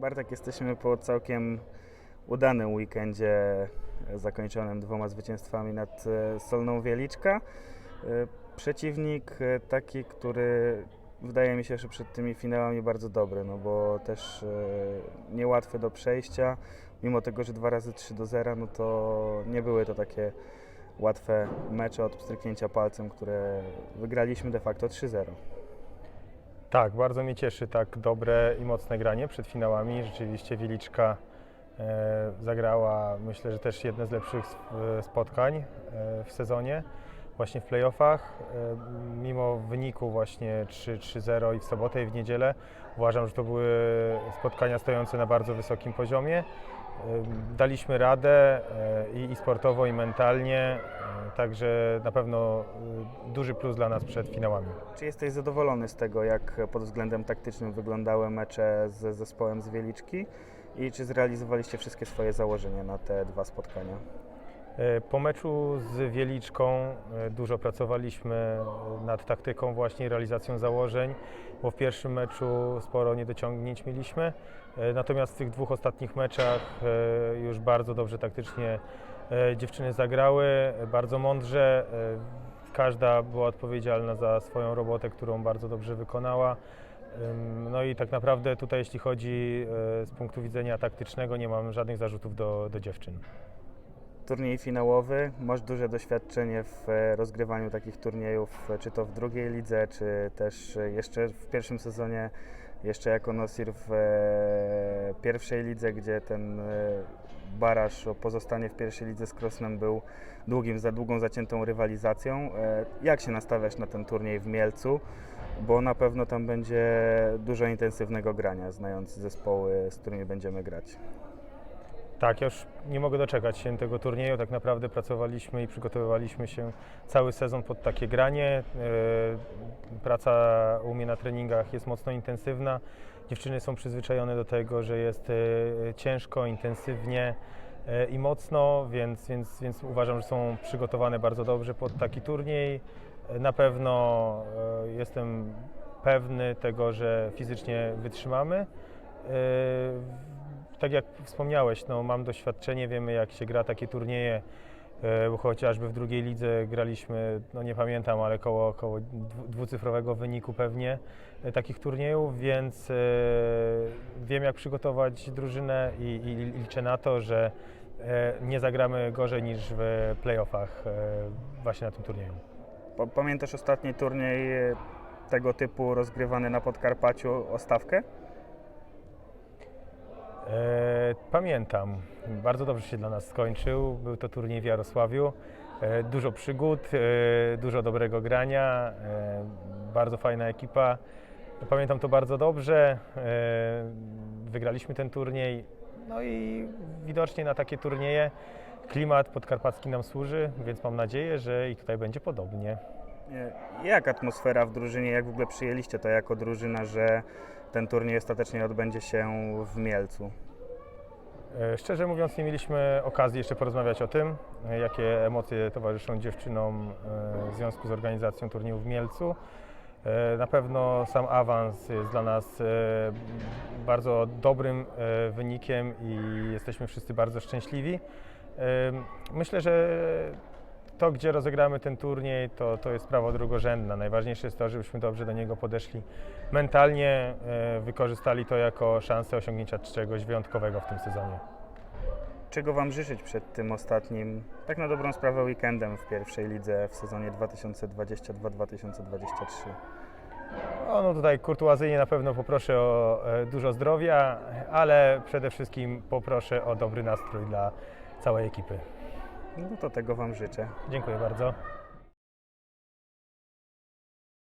Bartek, jesteśmy po całkiem udanym weekendzie zakończonym dwoma zwycięstwami nad e, Solną Wieliczka. E, Przeciwnik e, taki, który wydaje mi się, że przed tymi finałami bardzo dobry, no bo też niełatwy do przejścia. Mimo tego, że dwa razy 3 do 0, no to nie były to takie łatwe mecze od pstryknięcia palcem, które wygraliśmy de facto 3-0. Tak, bardzo mnie cieszy tak dobre i mocne granie przed finałami. Rzeczywiście Wieliczka e, zagrała, myślę, że też jedne z lepszych e, spotkań e, w sezonie, właśnie w playoffach. E, mimo wyniku właśnie 3-0 i w sobotę i w niedzielę, uważam, że to były spotkania stojące na bardzo wysokim poziomie. E, Daliśmy radę e, i, sportowo, i mentalnie, także na pewno duży plus dla nas przed finałami. Czy jesteś zadowolony z tego, jak pod względem taktycznym wyglądały mecze z zespołem z Wieliczki i czy zrealizowaliście wszystkie swoje założenia na te dwa spotkania? E, Po meczu z Wieliczką e, dużo pracowaliśmy nad taktyką właśnie realizacją założeń, bo w pierwszym meczu sporo niedociągnięć mieliśmy. E, Natomiast w tych dwóch ostatnich meczach już bardzo dobrze taktycznie dziewczyny zagrały, bardzo mądrze. Każda była odpowiedzialna za swoją robotę, którą bardzo dobrze wykonała. No i tak naprawdę tutaj, jeśli chodzi z punktu widzenia taktycznego, nie mam żadnych zarzutów do, do dziewczyn. Turniej finałowy, masz duże doświadczenie w e, rozgrywaniu takich turniejów, e, czy to w drugiej lidze, czy też e, jeszcze w pierwszym sezonie, jeszcze jako Nosir w pierwszej lidze, gdzie ten baraż o pozostanie w pierwszej lidze z Krosnem był długim, za długą zaciętą rywalizacją. Jak się nastawiasz na ten turniej w Mielcu? Bo na pewno tam będzie dużo intensywnego grania, znając zespoły, z którymi będziemy grać. Tak, ja już nie mogę doczekać się tego turnieju. Tak naprawdę pracowaliśmy i przygotowywaliśmy się cały sezon pod takie granie. E, Praca u mnie na treningach jest mocno intensywna. Dziewczyny są przyzwyczajone do tego, że jest e, ciężko, intensywnie e, i mocno, więc, więc, więc uważam, że są przygotowane bardzo dobrze pod taki turniej. Na pewno jestem pewny tego, że fizycznie wytrzymamy. Tak jak wspomniałeś, no, mam doświadczenie, wiemy jak się gra takie turnieje, e, bo chociażby w drugiej lidze graliśmy, no nie pamiętam, ale koło, około dwu- dwucyfrowego wyniku pewnie e, takich turniejów, więc e, wiem jak przygotować drużynę i, i liczę na to, że nie zagramy gorzej niż w playoffach właśnie na tym turnieju. Pa- Pamiętasz ostatni turniej tego typu rozgrywany na Podkarpaciu o stawkę? Pamiętam, bardzo dobrze się dla nas skończył. Był to turniej w Jarosławiu. E, Dużo przygód, e, dużo dobrego grania, e, bardzo fajna ekipa. Pamiętam to bardzo dobrze. Wygraliśmy ten turniej. No i widocznie na takie turnieje klimat podkarpacki nam służy, więc mam nadzieję, że i tutaj będzie podobnie. Jak atmosfera w drużynie, jak w ogóle przyjęliście to jako drużyna, że ten turniej ostatecznie odbędzie się w Mielcu? E, Szczerze mówiąc, nie mieliśmy okazji jeszcze porozmawiać o tym, e, jakie emocje towarzyszą dziewczynom e, w związku z organizacją turnieju w Mielcu. Na pewno sam awans jest dla nas bardzo dobrym wynikiem i jesteśmy wszyscy bardzo szczęśliwi. Myślę, że to, gdzie rozegramy ten turniej, to, to jest sprawa drugorzędna. Najważniejsze jest to, żebyśmy dobrze do niego podeszli mentalnie, e, wykorzystali to jako szansę osiągnięcia czegoś wyjątkowego w tym sezonie. Czego Wam życzyć przed tym ostatnim, tak na dobrą sprawę, weekendem w pierwszej lidze w sezonie 2022-2023? O, no tutaj kurtuazyjnie na pewno poproszę o e, dużo zdrowia, ale przede wszystkim poproszę o dobry nastrój dla całej ekipy. No to tego Wam życzę. Dziękuję bardzo.